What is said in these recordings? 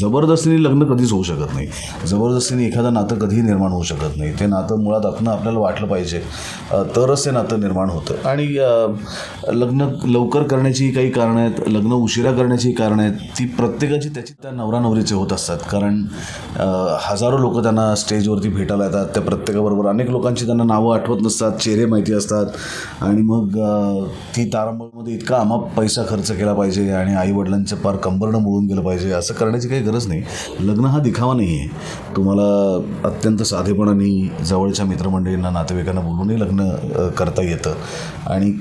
जबरदस्तीने लग्न कधीच होऊ शकत नाही. जबरदस्तीने एखादं नातं कधीही निर्माण होऊ शकत नाही. ते नातं मुळात आतनं आपल्याला वाटलं पाहिजे. तरच ते नातं निर्माण होतं. आणि लग्न लवकर करण्याची काही कारणं आहेत. लग्न उशिरा करण्याची कारणं आहेत. ती प्रत्येकाची त्याची त्या नवरा नवरीचे होत असतात. कारण हजारो लोक त्यांना स्टेजवरती भेटायला येतात. त्या प्रत्येकाबरोबर अनेक लोकांची त्यांना नावं आठवत नसतात. चेहरे माहिती असतात. आणि मग ती तारांबळमध्ये इतका आम्हा पैसा खर्च केला पाहिजे आणि आईवडिलांचं पार कंबरणं मिळून गेलं पाहिजे. असं करण्याची काही गरज नाही. लग्न हा दिखावा नाही आहे तुम्हाला अत्यंत साधेपणाने जवळच्या मित्रमंडळींना नातेवाईकांना बोलूनही लग्न करता येतं. आणि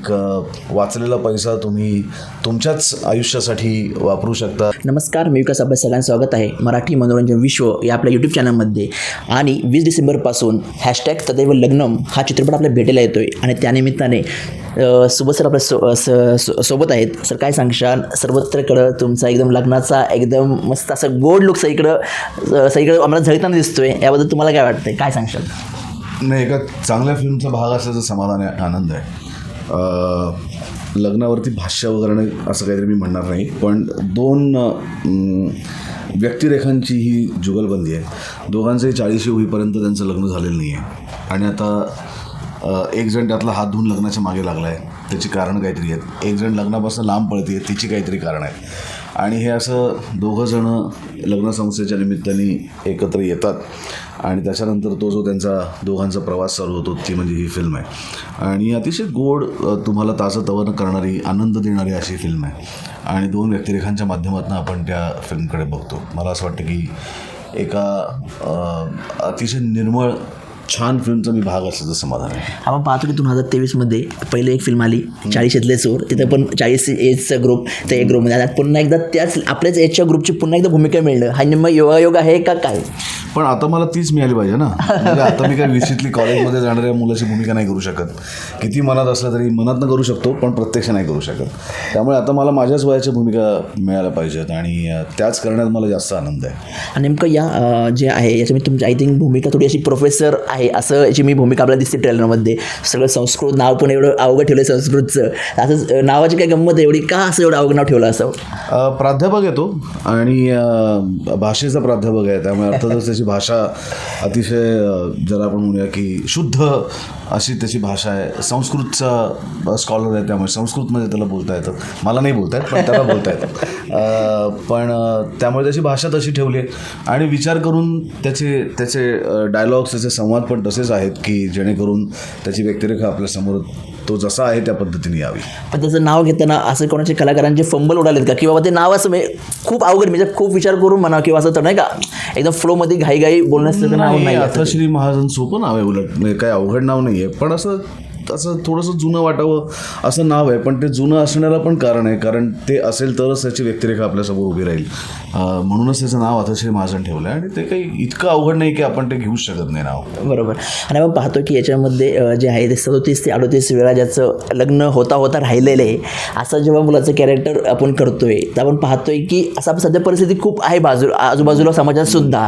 वाचलेला पैसा तुम्ही तुमच्याच आयुष्यासाठी वापरू शकता. नमस्कार मी विकास अभ्यास सगळ्यांचं स्वागत आहे. मराठी मनोरंजन विश्व या आपल्या यूट्यूब चॅनलमध्ये आणि वीस डिसेंबरपासून हॅशटॅग तदैव लग्नम हा चित्रपट आपल्या भेटेला येतो आहे आणि त्यानिमित्ताने सोबत सर आपल्या सो स- सो- सोबत आहेत. सर काय सांगशाल? सर्वत्रकडं तुमचा एकदम लग्नाचा एकदम मस्त असं गोड लुक सगळीकडं सगळीकडं आम्हाला झळताना दिसतोय. याबद्दल तुम्हाला काय वाटतं काय सांगशाल? नाही एका चांगल्या फिल्मचा भाग असल्याचं समाधान आहे आनंद आहे. लग्नावरती भाष्य वगैरे असं काहीतरी मी म्हणणार नाही. पण दोन व्यक्तिरेखांची ही जुगलबंदी आहे. दोघांचंही चाळीशी होईपर्यंत त्यांचं लग्न झालेलं नाही आहे आणि आता एक जण त्यातला हात धुवून लग्नाच्या मागे लागला आहे त्याची कारणं काहीतरी आहेत. एक जण लग्नापासून लांब पळते तिची काहीतरी कारण आहेत. आणि हे असं दोघं जणं लग्नसंस्थेच्या निमित्ताने एकत्र येतात. आणि त्याच्यानंतर तो जो त्यांचा दोघांचा प्रवास चालू होतो ती म्हणजे ही फिल्म आहे. आणि अतिशय गोड तुम्हाला ताजं करणारी आनंद देणारी अशी फिल्म आहे. आणि दोन व्यक्तिरेखांच्या माध्यमातून आपण त्या फिल्मकडे बघतो. मला असं वाटतं की एका अतिशय निर्मळ छान फिल्मचा मी भाग असल्याचं समाधान आहे आपण पाहतो की दोन हजार तेवीसमध्ये पहिले एक फिल्म आली चाळीसातले चोर. तिथं पण चाळीस एजचा ग्रुप त्या एक ग्रुपमध्ये आता पुन्हा एकदा त्याच आपल्याच एजच्या ग्रुपची पुन्हा एकदा भूमिका मिळणं हा निम्म योगायोग आहे का काय? पण आता मला तीच मिळाली पाहिजे ना. म्हणजे आता मी काय विसितली कॉलेजमध्ये जाणाऱ्या मुलाची भूमिका नाही करू शकत. किती मनात असलं तरी मनातनं करू शकतो पण प्रत्यक्ष नाही करू शकत. त्यामुळे आता मला माझ्याच वयाच्या भूमिका मिळायला पाहिजेत आणि त्याच करण्यात मला जास्त आनंद आहे. आणि नेमकं या जे आहे याच्यामध्ये तुमची आय थिंक भूमिका थोडी अशी प्रोफेसर आहे असं याची मी भूमिका आपल्याला दिसते ट्रेलरमध्ये सगळं संस्कृत नाव पण एवढं अवघड ठेवलं संस्कृतचं. असं नावाची काय गंमत एवढी का असं एवढं अवघड नाव ठेवलं असं? प्राध्यापक येतो आणि भाषेचा प्राध्यापक आहे. त्यामुळे अर्थातच त्याची भाषा अतिशय जरा आपण म्हणूया की शुद्ध अशी त्याची भाषा आहे. संस्कृतचा स्कॉलर आहे त्यामुळे संस्कृतमध्ये त्याला बोलता येतं मला नाही बोलता येत पण त्याला बोलता येतं पण त्यामुळे त्याची भाषा तशी ठेवली आहे. आणि विचार करून त्याचे त्याचे डायलॉग्स त्याचे संवाद पण तसेच आहेत की जेणेकरून त्याची व्यक्तिरेखा आपल्यासमोर तो जसा आहे त्या पद्धतीने यावी. पण त्याचं नाव घेताना असं कोणाचे कलाकारांचे फंबल उडालेत का? की बाबा ते नाव असं म्हणजे खूप अवघड म्हणजे खूप विचार करून म्हणा किंवा असं तर नाही का? एकदम फ्लोमध्ये घाईघाई बोलण्याचं नाव नाही आता. श्री महाजन सोपं नाव आहे उलट. म्हणजे काही अवघड नाव नाही आहे पण असं असं थोडंसं जुनं वाटावं असं नाव आहे. पण ते जुनं असण्याला पण कारण आहे. कारण ते असेल तरच त्याची व्यक्तिरेखा आपल्यासमोर उभी राहील. म्हणूनच त्याचं नाव आता श्री महाजन ठेवलं आहे आणि ते काही इतकं अवघड नाही की आपण ते घेऊच शकत नाही नाव. बरोबर. आणि आपण पाहतो की याच्यामध्ये जे आहे ते सदोतीस ते अडोतीस वेळा ज्याचं लग्न होता होता राहिलेलं आहे असं जेव्हा मुलाचं कॅरेक्टर आपण करतोय तर आपण पाहतोय की असं सध्या परिस्थिती खूप आहे बाजू आजूबाजूला समाजात सुद्धा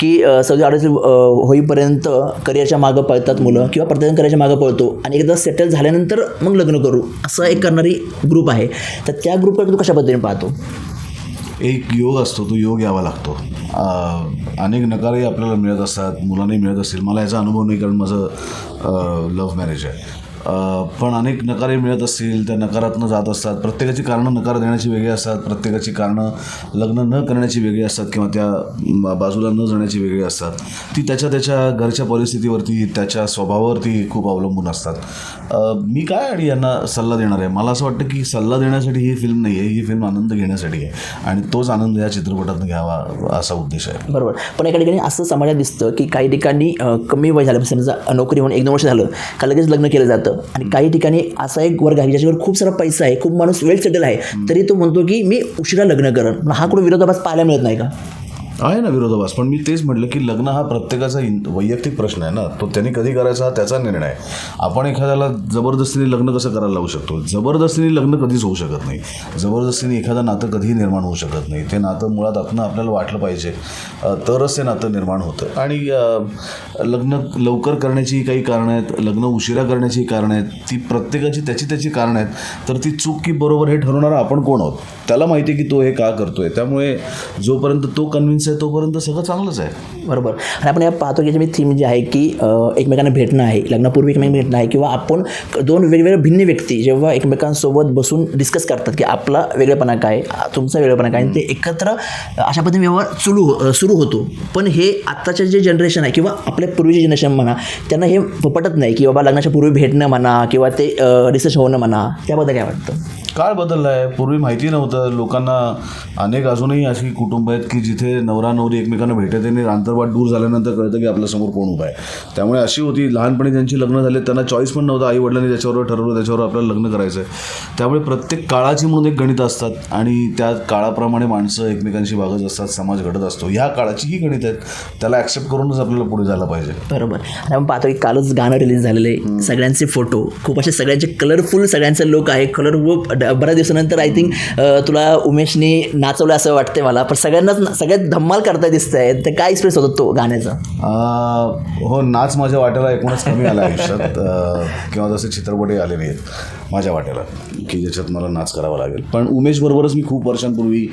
की सदोतीस अडोतीस होईपर्यंत करिअरच्या मागं पळतात मुलं किंवा प्रत्येक करिअरच्या मागं पळतो. आणि एकदा सेटल झाल्यानंतर मग लग्न करू. असं एक करणारी ग्रुप आहे. तर त्या ग्रुपकडे तू कशा पद्धतीने पाहतो? एक योग असतो तो योग यावा लागतो. अनेक नकारही आपल्याला मिळत असतात मुलांनाही मिळत असतील. मला याचा अनुभव नाही कारण माझं लव्ह मॅरेज आहे. पण अनेक नकारे मिळत असतील त्या नकारातनं जात असतात. प्रत्येकाची कारणं नकार देण्याची वेगळी असतात. प्रत्येकाची कारणं लग्न न करण्याची वेगळी असतात किंवा त्या बाजूला न जाण्याची वेगळी असतात. ती त्याच्या त्याच्या घरच्या परिस्थितीवरती त्याच्या स्वभावावरती खूप अवलंबून असतात. मी काय आणि यांना सल्ला देणार आहे? मला असं वाटतं की सल्ला देण्यासाठी ही फिल्म नाही आहे ही फिल्म आनंद घेण्यासाठी आहे. आणि तोच आनंद या चित्रपटातून घ्यावा असा उद्देश आहे. बरोबर. पण एका ठिकाणी असं समाजात दिसतं की काही ठिकाणी कमी वय झालं समजा नोकरी होऊन एक दोन वर्ष झालं का लगेच लग्न केलं जातं. आणि काही ठिकाणी असा एक वर्ग आहे ज्याच्यावर खूप सारा पैसा आहे खूप माणूस वेल सेटल आहे तरी तो म्हणतो की मी उशिरा लग्न करण हा कुठे विरोधाभास पाहायला मिळत नाही का? आहे ना विरोधाभास पण मी तेच म्हटलं की लग्न हा प्रत्येकाचा वैयक्तिक प्रश्न आहे ना. तो त्यांनी कधी करायचा हा त्याचा निर्णय आपण एखाद्याला जबरदस्तीने लग्न कसं करायला लावू शकतो? जबरदस्तीने लग्न कधीच होऊ शकत नाही. जबरदस्तीने एखादं नातं कधीही निर्माण होऊ शकत नाही. ते नातं मुळात आपण आपल्याला वाटलं पाहिजे. तरच ते नातं निर्माण होतं. आणि लग्न लवकर करण्याची काही कारणं आहेत. लग्न उशिरा करण्याची कारणं आहेत. ती प्रत्येकाची त्याची त्याची कारणं आहेत. तर ती चूक की बरोबर हे ठरवणारा आपण कोण आहोत? त्याला माहिती आहे की तो हे का करतोय. त्यामुळे जोपर्यंत तो कन्व्हिन्स आहे तोपर्यंत सगळं चांगलंच आहे. बरोबर. आणि आपण या पाहतो की मी थीम जी आहे की एकमेकांना भेटणं आहे लग्नापूर्वी एकमेकांना भेटणं आहे किंवा आपण दोन वेगवेगळ्या भिन्न व्यक्ती जेव्हा एकमेकांसोबत बसून डिस्कस करतात की आपला वेगळेपणा काय तुमचा वेगळेपणा काय आणि ते एकत्र अशा पद्धतीने व्यवहार सुरू हो- सुरू होतो. पण हे आत्ताचे जे जनरेशन आहे किंवा आपल्या पूर्वीचे जनरेशन म्हणा त्यांना हे पटत नाही की बाबा लग्नाच्या पूर्वी भेटणं म्हणा किंवा ते डिस्कस होणं म्हणा. त्याबद्दल काय वाटतं? काळ बदलला आहे पूर्वी माहिती नव्हतं. लोकांना अनेक अजूनही अशी कुटुंब आहेत की जिथे नवरा नवरी एकमेकांना भेटत आणि अंतर्वाट दूर झाल्यानंतर कळतं की आपल्यासमोर कोण उभा आहे. त्यामुळे अशी होती. लहानपणी ज्यांची लग्न झाले त्यांना चॉईस पण नव्हतं. आई वडिलांनी त्याच्यावर ठरवलं त्याच्यावर आपल्याला लग्न करायचं आहे. त्यामुळे प्रत्येक काळाची म्हणून एक गणित असतात. आणि त्या काळाप्रमाणे माणसं एकमेकांशी वागत असतात समाज घडत असतो. ह्या काळाची ही गणित आहेत. त्याला ॲक्सेप्ट करूनच आपल्याला पुढे जायला पाहिजे. बरोबर. आपण पाहतो की कालच गाणं रिलीज झालेलं आहे. सगळ्यांचे फोटो खूप असे सगळ्यांचे कलरफुल सगळ्यांचं लोक आहे कलर बऱ्याच दिवसानंतर आय थिंक तुला उमेशने नाचवलं असं वाटते मला. पण सगळ्यांनाच ना- सगळ्यात धम्माल करता दिसत आहे तर काय एक्सप्रेस होतो तो गाण्याचा? हो नाच माझ्या वाट्याला एकूणच कमी आला आयुष्यात. किंवा जसे चित्रपटही आले नाहीत माझ्या वाट्याला की ज्याच्यात मला नाच करावा लागेल. पण उमेशबरोबरच मी खूप वर्षांपूर्वी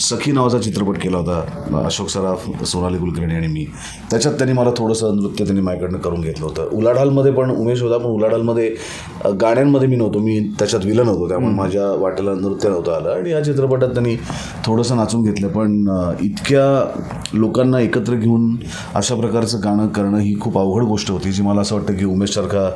सखी नावाचा चित्रपट केला होता अशोक सराफ सोनाली कुलकर्णी आणि मी. त्याच्यात त्यांनी मला थोडंसं नृत्य त्यांनी माझ्याकडनं करून घेतलं होतं. उलाढालमध्ये पण उमेश होता पण उलाढालमध्ये गाण्यांमध्ये मी नव्हतो. मी त्याच्यात विलन होतो त्यामुळे माझ्या वाट्याला नृत्य नव्हतं आलं. आणि या चित्रपटात त्यांनी थोडंसं नाचून घेतलं पण इतक्या लोकांना एकत्र घेऊन अशा प्रकारचं गाणं करणं ही खूप अवघड गोष्ट होती जी मला असं वाटतं की उमेशसारखा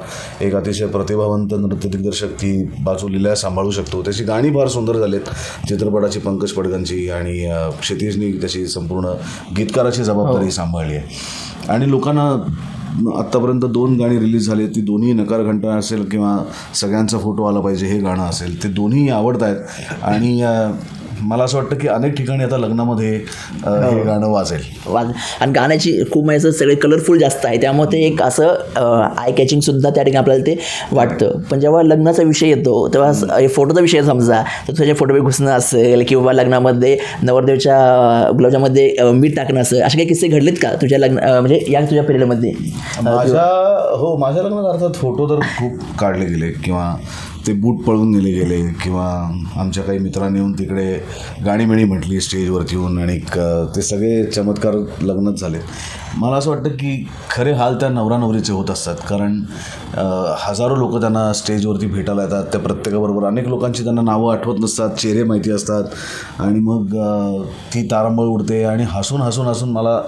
एक अतिशय प्रतिभावंत नृत्य दिग्दर्शक ती बाजू लिलाय सांभाळू शकतो. त्याची गाणी फार सुंदर झालेत. चित्रपटाची पंकज पडगनची आणि अं, क्षितिजनी त्याची संपूर्ण गीतकाराची जबाबदारी सांभाळली आहे. आणि लोकांना आत्तापर्यंत दोन गाणी रिलीज झाली ती दोन्ही नकार घंटा असेल किंवा सगळ्यांचा फोटो आला पाहिजे हे गाणं असेल ते दोन्ही आवडत आहेत आणि मला असं वाटतं की अनेक ठिकाणी आता लग्नामध्ये अं, हे गाणं वाजेल. वाज आणि गाण्याची खूप म्हणजे असं सगळे कलरफुल जास्त आहे. त्यामुळे ते एक असं आय कॅचिंगसुद्धा त्या ठिकाणी आपल्याला ते वाटतं. पण जेव्हा लग्नाचा विषय येतो तेव्हा हे फोटोचा विषय समजा तर तुझ्या फोटोमध्ये घुसणं असेल किंवा लग्नामध्ये नवरदेवच्या गुलाबजामध्ये मीठ टाकणं असेल असे काही किस्से घडलेत का तुझ्या लग्न म्हणजे या तुझ्या पिरियडमध्ये माझ्या हो माझ्या लग्नात अर्थात फोटो तर खूप काढले गेले किंवा ते बूट पळून नेले गेले किंवा आमच्या काही मित्रांनी येऊन तिकडे गाणीमेणी म्हटली स्टेजवरती येऊन आणि ते सगळे चमत्कार लग्नच झाले. मला असं वाटतं की खरे हाल त्या नवरा नवरीचे होत असतात. कारण हजारो लोक त्यांना स्टेजवरती भेटायला येतात. त्या प्रत्येकाबरोबर अनेक लोकांची त्यांना नावं आठवत नसतात चेहरे माहिती असतात आणि मग ती तारांबळ उडते आणि हसून हसून हसून मला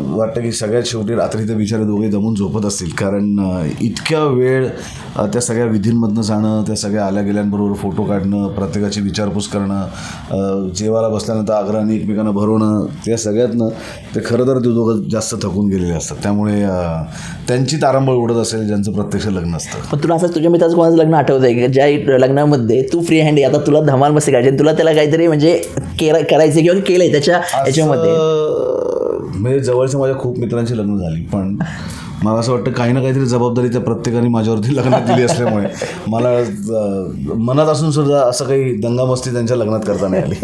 वाटतं की सगळ्यात शेवटी रात्री ते बिचारे दोघे दमून झोपत असतील. कारण इतक्या वेळ त्या सगळ्या विधींमधनं जाणं त्या सगळ्या आल्या गेल्यांबरोबर फोटो काढणं प्रत्येकाची विचारपूस करणं जेवायला बसल्यानंतर आग्रहाने एकमेकांना भरवणं त्या सगळ्यातनं ते खरं तर ते दोघं जास्त थकून गेलेले असतात. त्यामुळे त्यांची तारंबळ उडत असेल ज्यांचं प्रत्यक्ष लग्न असतं. पण तुला असं तुझ्या मित्राचं कोणाचं लग्न आठवतं आहे की ज्या लग्नामध्ये तू फ्री हँड आहे आता तुला धमाल मस्ती करायची आणि तुला त्याला काहीतरी म्हणजे केरा करायचं किंवा केलं आहे त्याच्या याच्यामध्ये? म्हणजे जवळच्या माझ्या खूप मित्रांची लग्न झाली पण मला असं वाटतं काही ना काहीतरी जबाबदारी त्या प्रत्येकाने माझ्यावरती लग्नात दिली असल्यामुळे. मला मनात असून सुद्धा असं काही दंगामस्ती त्यांच्या लग्नात करता नाही आली.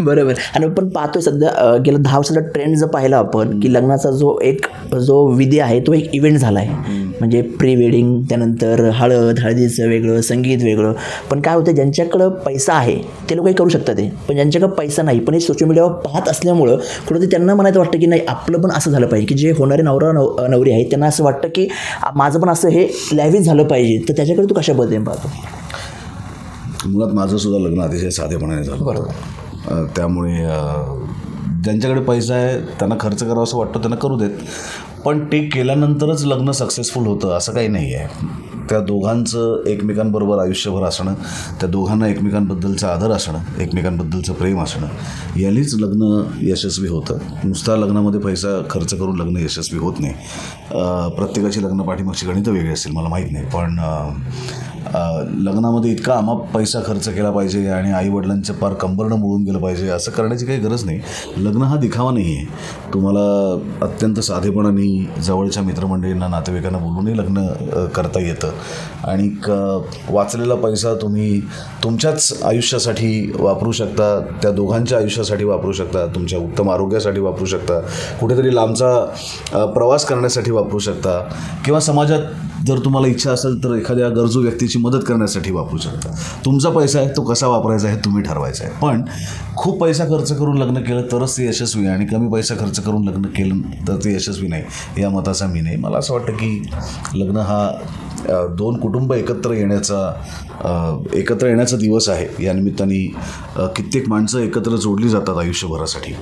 बरोबर. आणि आपण पाहतोय सध्या गेल्या दहा वर्षाचा ट्रेंड जर पाहिला आपण की लग्नाचा जो एक जो विधी आहे तो एक इव्हेंट झाला आहे म्हणजे प्री वेडिंग त्यानंतर हळद हळदीचं वेगळं संगीत वेगळं. पण काय होतं ज्यांच्याकडं पैसा आहे ते लोकही करू शकतात ते. पण ज्यांच्याकडं पैसा नाही पण हे सोशल मीडियावर पाहत असल्यामुळं कुठं त्यांना म्हणायचं वाटतं की नाही आपलं पण असं झालं पाहिजे की जे होणारे नवरा नव नवरी आहेत त्यांना असं वाटतं की माझं पण असं हे लॅविश झालं पाहिजे. तर त्याच्याकडे तू कशा पद्धतीने पाहतो? मुळात माझं सुद्धा लग्न अतिशय साधेपणाने झालं. बरोबर. त्यामुळे ज्यांच्याकडे पैसा आहे त्यांना खर्च करावा असं वाटतं त्यांना करू देत. पण ते केल्यानंतरच लग्न सक्सेसफुल होतं असं काही नाही आहे त्या दोघांचं एकमेकांबरोबर आयुष्यभर असणं त्या दोघांना एकमेकांबद्दलचा आदर असणं एकमेकांबद्दलचं प्रेम असणं यांनीच लग्न यशस्वी होतं. नुसता लग्नामध्ये पैसा खर्च करून लग्न यशस्वी होत नाही. प्रत्येकाची लग्न पाठीमागची गणितं वेगळी असतील मला माहीत नाही. पण लग्नामध्ये इतका आमाप पैसा खर्च केला पाहिजे आणि आईवडिलांचं पार कंबरणं मोडून गेलं पाहिजे असं करण्याची काही गरज नाही. लग्न हा दिखावा नाही आहे तुम्हाला अत्यंत साधेपणाने जवळच्या मित्रमंडळींना नातेवाईकांना बोलूनही लग्न करता येतं. आणि वाचलेला पैसा तुम्ही तुमच्याच आयुष्यासाठी वापरू शकता त्या दोघांच्या आयुष्यासाठी वापरू शकता तुमच्या उत्तम आरोग्यासाठी वापरू शकता कुठेतरी लांबचा प्रवास करण्यासाठी वापरू शकता किंवा समाजात जर तुम्हाला इच्छा असेल तर एखाद्या गरजू व्यक्तीची मदत करण्यासाठी वापरू शकता. तुमचा पैसा आहे तो कसा वापरायचा आहे तुम्ही ठरवायचा आहे. पण खूप पैसा खर्च करून लग्न केलं तरच ते यशस्वी आणि कमी पैसा खर्च करून लग्न केलं तर ते यशस्वी नाही या मताचा मी नाही. मला असं वाटतं की लग्न हा दोन कुटुंब एकत्र येण्याचा एकत्र येण्याचा दिवस आहे. या निमित्ताने कित्येक माणसं एकत्र जोडली जातात आयुष्यभरासाठी.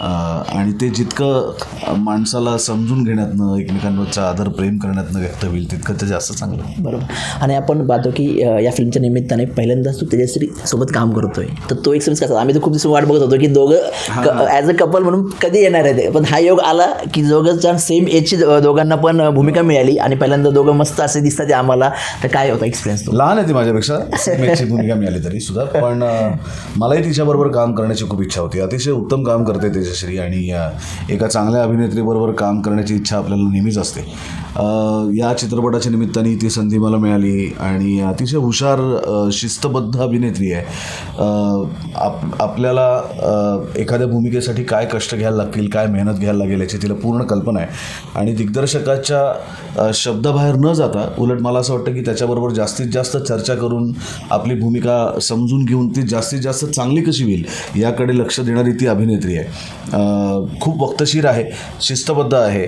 आणि ते जितकं माणसाला समजून घेण्यातनं एकमेकांवरचा आदर प्रेम करण्यातनं व्यक्त होईल तितकं ते जास्त चांगलं बरोबर. आणि आपण पाहतो की या फिल्मच्या निमित्ताने पहिल्यांदाच तू तेजश्री सोबत काम करतोय. तर तो एक्सपिरियन्स कसा? आम्ही तर खूप दिवस वाट बघत होतो की दोघं ॲज अ कपल म्हणून कधी येणार आहे ते. पण हा योग आला की दोघंच्या सेम एजची दोघांना पण भूमिका मिळाली आणि पहिल्यांदा दोघं मस्त असे दिसतात ते आम्हाला. तर काय होता एक्सपिरियन्स तो? लहान आहे ती माझ्यापेक्षा. भूमिका मिळाली तरी सुद्धा. पण मलाही तिच्याबरोबर काम करण्याची खूप इच्छा होती. अतिशय उत्तम काम करते तेजश्री आणि एका चांगल्या अभिनेत्रीबरोबर काम करण्याची इच्छा आपल्याला नेहमीच असते. या चित्रपटाच्या निमित्ताने ती संधी मला मिळाली आणि अतिशय हुशार शिस्तबद्ध अभिनेत्री आहे. आप आपल्याला एखाद्या भूमिकेसाठी काय कष्ट घ्यायला लागतील काय मेहनत घ्यायला लागेल याची तिला पूर्ण कल्पना आहे. आणि दिग्दर्शकाच्या शब्दाबाहेर न जाता उलट मला असं वाटतं की त्याच्याबरोबर जास्तीत जास्त चर्चा करून आपली भूमिका समजून घेऊन ती जास्तीत जास्त चांगली कशी होईल याकडे लक्ष देणारी ती अभिनेत्री आहे. खूप वक्तशीर आहे शिस्तबद्ध आहे.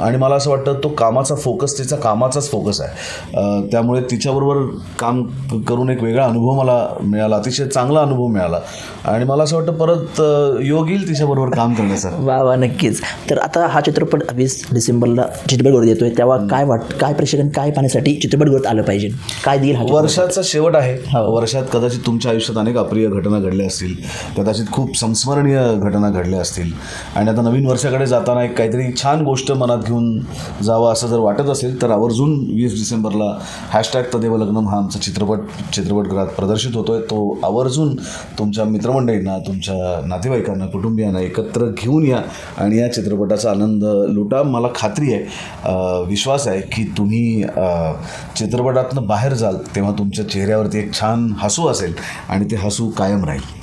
आणि मला असं वाटतं तो कामाचा फोकस तिचा कामाचाच फोकस आहे. त्यामुळे तिच्याबरोबर काम करून एक वेगळा अनुभव मला मिळाला अतिशय चांगला अनुभव मिळाला. आणि मला असं वाटतं परत योग येईल तिच्याबरोबर काम करण्याचा. वा वा नक्कीच. तर आता हा चित्रपट वीस डिसेंबरला चित्रपटगृहात येतोय. तेव्हा काय वाट काय प्रेक्षकांनी काय पाहण्यासाठी चित्रपटगृहात आलं पाहिजे? काय देईल? वर्षाचा शेवट आहे. हो. वर्षात कदाचित तुमच्या आयुष्यात अनेक अप्रिय घटना घडल्या असतील. कदाचित खूप संस्मरणीय घटना घडल्या असतील. आणि आता नवीन वर्षाकडे जाताना एक काहीतरी छान गोष्ट मनात घेऊन जावं असं जर वाटत असेल तर आवर्जून वीस डिसेंबरला हॅशटॅग तदेव लग्नम हा आमचा चित्रपट चित्रपटगृहात प्रदर्शित होतो आहे तो आवर्जून तुमच्या मित्रमंडळींना तुमच्या नातेवाईकांना कुटुंबियांना एकत्र घेऊन या आणि या चित्रपटाचा आनंद लुटा. मला खात्री आहे विश्वास आहे की तुम्ही चित्रपटातनं बाहेर जाल तेव्हा तुमच्या चेहऱ्यावरती एक छान हसू असेल आणि ते हसू कायम राहील.